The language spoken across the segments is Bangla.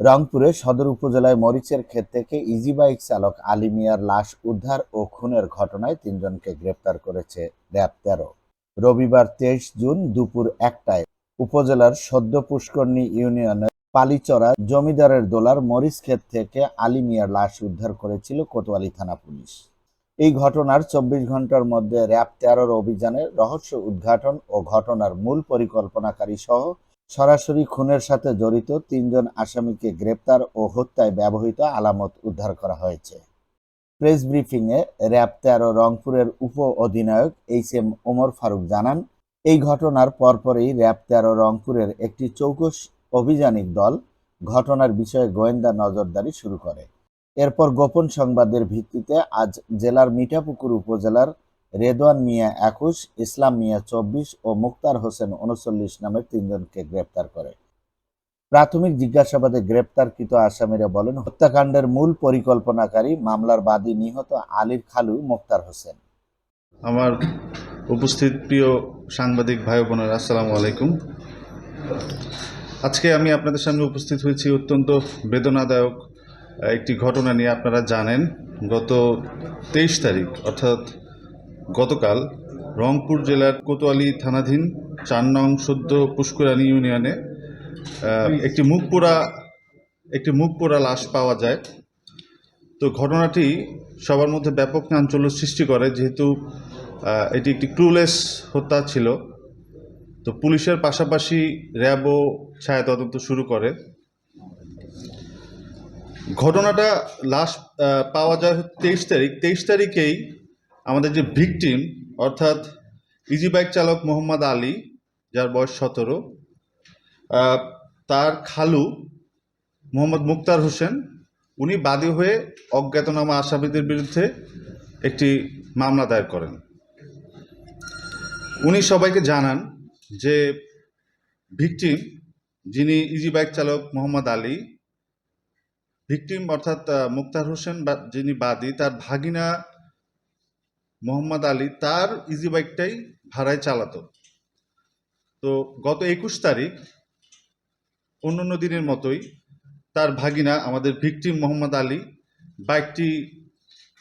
রংপুরে সদর উপজেলায় মরিচের ক্ষেত থেকে ইজি বাইক চালক আলী মিয়ার লাশ উদ্ধার ও খুনের ঘটনায় তিনজনকে গ্রেপ্তার করেছে র্যাব তেরো। রবিবার তেইশ জুন দুপুর একটায় উপজেলার সদ্য পুষ্করণী ইউনিয়নের পালিচরা জমিদারের দোলার মরিচ ক্ষেত থেকে আলী মিয়ার লাশ উদ্ধার করেছিল কোতোয়ালি থানা পুলিশ। এই ঘটনার চব্বিশ ঘণ্টার মধ্যে র্যাব তেরোর অভিযানে রহস্য উদ্ঘাটন ও ঘটনার মূল পরিকল্পনাকারী সহ সরাসরি খুনের সাথে জড়িত তিনজন আসামিকে গ্রেপ্তার ও হত্যায় ব্যবহৃত আলামত উদ্ধার করা হয়েছে। প্রেস ব্রিফিংয়ে র্যাব তেরো রংপুরের উপ অধিনায়ক এইচ এম ওমর ফারুক জানান, এই ঘটনার পরপরই র্যাব তেরো রংপুরের একটি চৌকস অভিযানিক দল ঘটনার বিষয়ে গোয়েন্দা নজরদারি শুরু করে। এরপর গোপন সংবাদের ভিত্তিতে আজ জেলার মিঠাপুকুর উপজেলার রেদওয়ান মিয়া একুশ, ইসলাম মিয়া চব্বিশ ও মুক্তার হোসেন উনচল্লিশ নামের তিনজনকে গ্রেপ্তার করে। প্রাথমিক জিজ্ঞাসাবাদে গ্রেপ্তারকৃত আসামিরা বলেন, হত্যাকাণ্ডের মূল পরিকল্পনাকারী মামলার বাদী নিহত আলীর খালু মুক্তার হোসেন। আমার উপস্থিত প্রিয় সাংবাদিক ভাই বোনেরা, আসসালামু আলাইকুম। আজকে আমি আপনাদের সামনে উপস্থিত হয়েছি অত্যন্ত বেদনাদায়ক একটি ঘটনা নিয়ে। আপনারা জানেন, গত তেইশ তারিখ, অর্থাৎ গতকাল রংপুর জেলার কোতোয়ালি থানাধীন চার নং সদ্য পুষ্করানী ইউনিয়নে একটি মুখ পোড়া একটি মুখ পোড়া লাশ পাওয়া যায়। তো ঘটনাটি সবার মধ্যে ব্যাপক চাঞ্চল্য সৃষ্টি করে, যেহেতু এটি একটি ক্রুলেস হত্যা ছিল। তো পুলিশের পাশাপাশি র্যাবও ছায়া তদন্ত শুরু করে। ঘটনাটা লাশ পাওয়া যায় তেইশ তারিখ। তেইশ তারিখেই আমাদের যে ভিকটিম, অর্থাৎ ইজি বাইক চালক মোহাম্মদ আলী, যার বয়স সতেরো তার খালু মোহাম্মদ মুক্তার হোসেন, উনি বাদী হয়ে অজ্ঞাতনামা আসামিদের বিরুদ্ধে একটি মামলা দায়ের করেন। উনি সবাইকে জানান যে ভিকটিম, যিনি ইজি বাইক চালক মোহাম্মদ আলী, ভিকটিম অর্থাৎ মুক্তার হোসেন বা- যিনি বাদী, তার ভাগিনা মোহাম্মদ আলী তার ইজি বাইকটাই ভাড়ায় চালাতো। তো গত একুশ তারিখ, অন্যান্য দিনের মতোই তার ভাগিনা আমাদের ভিকটিম মোহাম্মদ আলী বাইকটি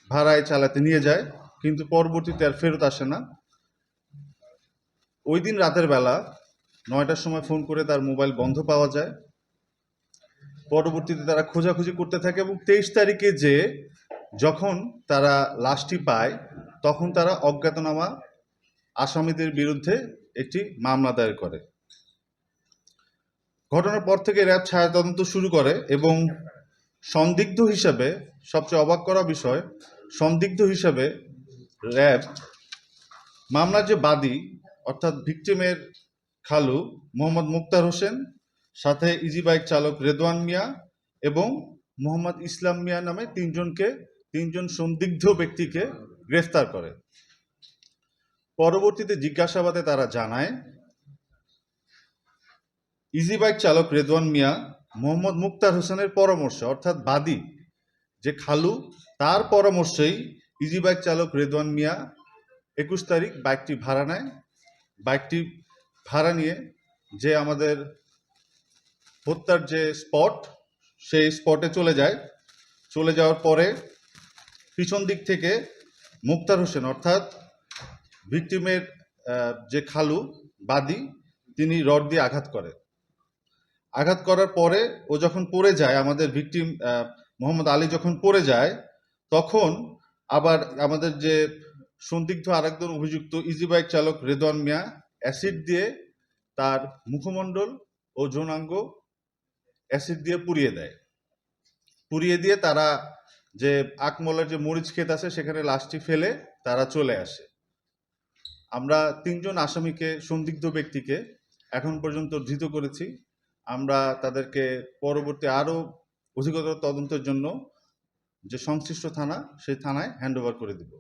ভাড়ায় চালাতে নিয়ে যায়, কিন্তু পরবর্তীতে আর ফেরত আসে না। ওই দিন রাতের বেলা নয়টার সময় ফোন করে তার মোবাইল বন্ধ পাওয়া যায়। পরবর্তীতে তারা খোঁজাখুঁজি করতে থাকে এবং তেইশ তারিখে যে যখন তারা লাশটি পায় তখন তারা অজ্ঞাতনামা আসামিদের বিরুদ্ধে একটি মামলা দায়ের করে। ঘটনার পর থেকে র্যাব ছায়া তদন্ত শুরু করে এবং সন্দিগ্ধ হিসাবে, সবচেয়ে অবাক করা বিষয়, সন্দিগ্ধ হিসাবে র্যাব মামলার যে বাদী, অর্থাৎ ভিকটিমের খালু মোহাম্মদ মুক্তার হোসেন, সাথে ইজি বাইক চালক রেদওয়ান মিয়া এবং মোহাম্মদ ইসলাম মিয়া নামে তিনজনকে, তিনজন সন্দিগ্ধ ব্যক্তিকে গ্রেফতার করে। পরবর্তীতে জিজ্ঞাসাবাদে তারা জানায় ইজি বাইক চালক রেদওয়ান মিয়া মোহাম্মদ মুক্তার হোসেনের পরামর্শে, অর্থাৎ বাদী, যে খালু, তার পরামর্শেই ইজি বাইক চালক রেদওয়ান মিয়া একুশ তারিখ বাইকটি ভাড়া নেয়। বাইকটি ভাড়া নিয়ে যে আমাদের হত্যার যে স্পট, সেই স্পটে চলে যায়। চলে যাওয়ার পরে পিছন দিক থেকে মুক্তার হোসেন, অর্থাৎ ভিকটিমের যে খালু বাদী, তিনি রড দিয়ে আঘাত করে। আঘাত করার পরে ও যখন পড়ে যায়, আমাদের ভিকটিম মোহাম্মদ আলী যখন পড়ে যায়, তখন আবার আমাদের যে সন্দিগ্ধ আরেকজন অভিযুক্ত ইজি বাইক চালক রেদওয়ান মিয়া অ্যাসিড দিয়ে তার মুখমণ্ডল ও যৌনাঙ্গ অ্যাসিড দিয়ে পুড়িয়ে দেয়। পুড়িয়ে দিয়ে তারা যে আকমলার যে মরিচ ক্ষেত আছে, সেখানে লাশটি ফেলে তারা চলে আসে। আমরা তিনজন আসামিকে, সন্দিগ্ধ ব্যক্তিকে এখন পর্যন্ত ধৃত করেছি। আমরা তাদেরকে পরবর্তী আরও অধিকতর তদন্তের জন্য যে সংশ্লিষ্ট থানা, সেই থানায় হ্যান্ডওভার করে দেব।